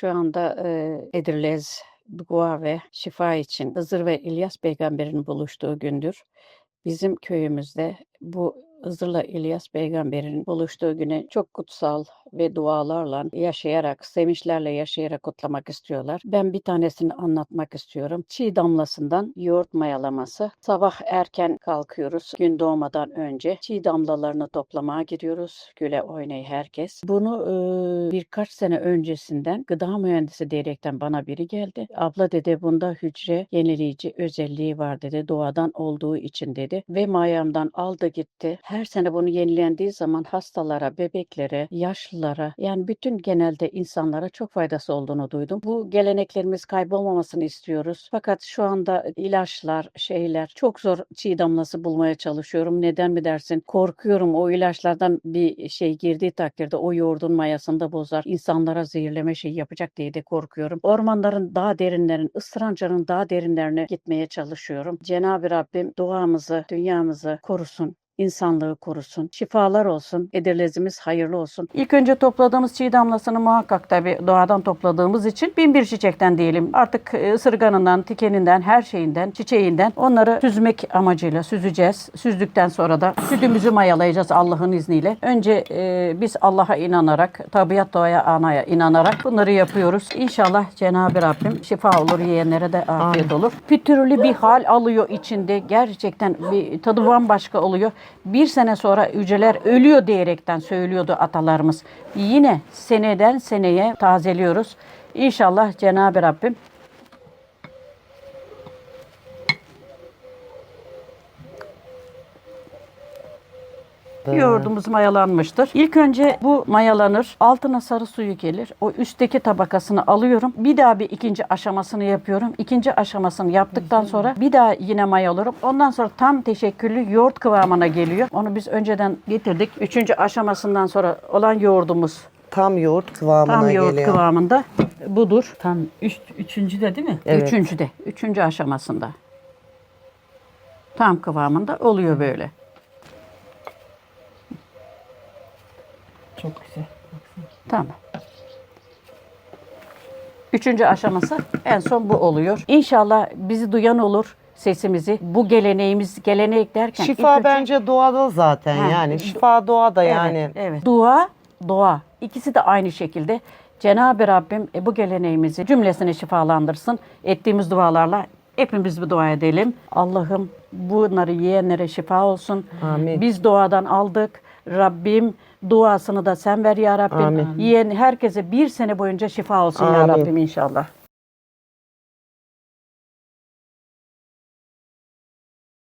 Şu anda e, Edirlez dua ve şifa için Hızır ve İlyas peygamberin buluştuğu gündür. Bizim köyümüzde bu Hızır'la İlyas peygamberin buluştuğu güne çok kutsal ve dualarla yaşayarak, sevinçlerle yaşayarak kutlamak istiyorlar. Ben bir tanesini anlatmak istiyorum. Çiğ damlasından yoğurt mayalaması. Sabah erken kalkıyoruz gün doğmadan önce. Çiğ damlalarını toplamaya gidiyoruz. Güle oynay herkes. Bunu e, birkaç sene öncesinden gıda mühendisi diyerekten bana biri geldi. Abla dedi bunda hücre yenileyici özelliği var dedi. Doğadan olduğu için dedi. Ve mayamdan aldı gitti. Her sene bunu yenilendiği zaman hastalara, bebeklere, yaşlılara yani bütün genelde insanlara çok faydası olduğunu duydum. Bu geleneklerimiz kaybolmamasını istiyoruz. Fakat şu anda ilaçlar, şeyler çok zor çiğ damlası bulmaya çalışıyorum. Neden mi dersin? Korkuyorum o ilaçlardan bir şey girdiği takdirde o yoğurdun mayasını da bozar. insanlara zehirleme şey yapacak diye de korkuyorum. Ormanların daha derinlerin, ısırancanın daha derinlerine gitmeye çalışıyorum. Cenab-ı Rabbim duamızı, dünyamızı korusun insanlığı korusun. Şifalar olsun. Edirlezimiz hayırlı olsun. İlk önce topladığımız çiğ damlasını muhakkak tabii doğadan topladığımız için bin bir çiçekten diyelim. Artık e, ısırganından, tikeninden, her şeyinden, çiçeğinden onları süzmek amacıyla süzeceğiz. Süzdükten sonra da sütümüzü mayalayacağız Allah'ın izniyle. Önce e, biz Allah'a inanarak, tabiat doğaya, anaya inanarak bunları yapıyoruz. İnşallah Cenab-ı Rabbim şifa olur, yiyenlere de afiyet olur. Pütürlü bir hal alıyor içinde. Gerçekten bir tadı bambaşka oluyor. Bir sene sonra hücreler ölüyor diyerekten söylüyordu atalarımız. Yine seneden seneye tazeliyoruz. İnşallah Cenab-ı Rabbim Yoğurdumuz mayalanmıştır. İlk önce bu mayalanır. Altına sarı suyu gelir. O üstteki tabakasını alıyorum. Bir daha bir ikinci aşamasını yapıyorum. İkinci aşamasını yaptıktan sonra bir daha yine mayalıyorum. Ondan sonra tam teşekküllü yoğurt kıvamına geliyor. Onu biz önceden getirdik. Üçüncü aşamasından sonra olan yoğurdumuz Tam yoğurt kıvamına tam yoğurt geliyor. kıvamında budur. Tam üç, üçüncü de değil mi? Evet. Üçüncüde, üçüncü aşamasında. Tam kıvamında oluyor böyle. Çok güzel. Tamam. Üçüncü aşaması en son bu oluyor. İnşallah bizi duyan olur sesimizi. Bu geleneğimiz, gelenek derken ilk Şifa önce- bence doğada zaten Ha, yani. Şifa doğada Evet, yani. Evet. Dua, doğa. İkisi de aynı şekilde. Cenab-ı Rabbim e, bu geleneğimizi cümlesine şifalandırsın. Ettiğimiz dualarla hepimiz bir dua edelim. Allah'ım bunları yiyenlere şifa olsun. Amin. Biz doğadan aldık. Rabbim duasını da sen ver ya Rabbim. Amin. Yiyen herkese bir sene boyunca şifa olsun ya Amin. Rabbim inşallah.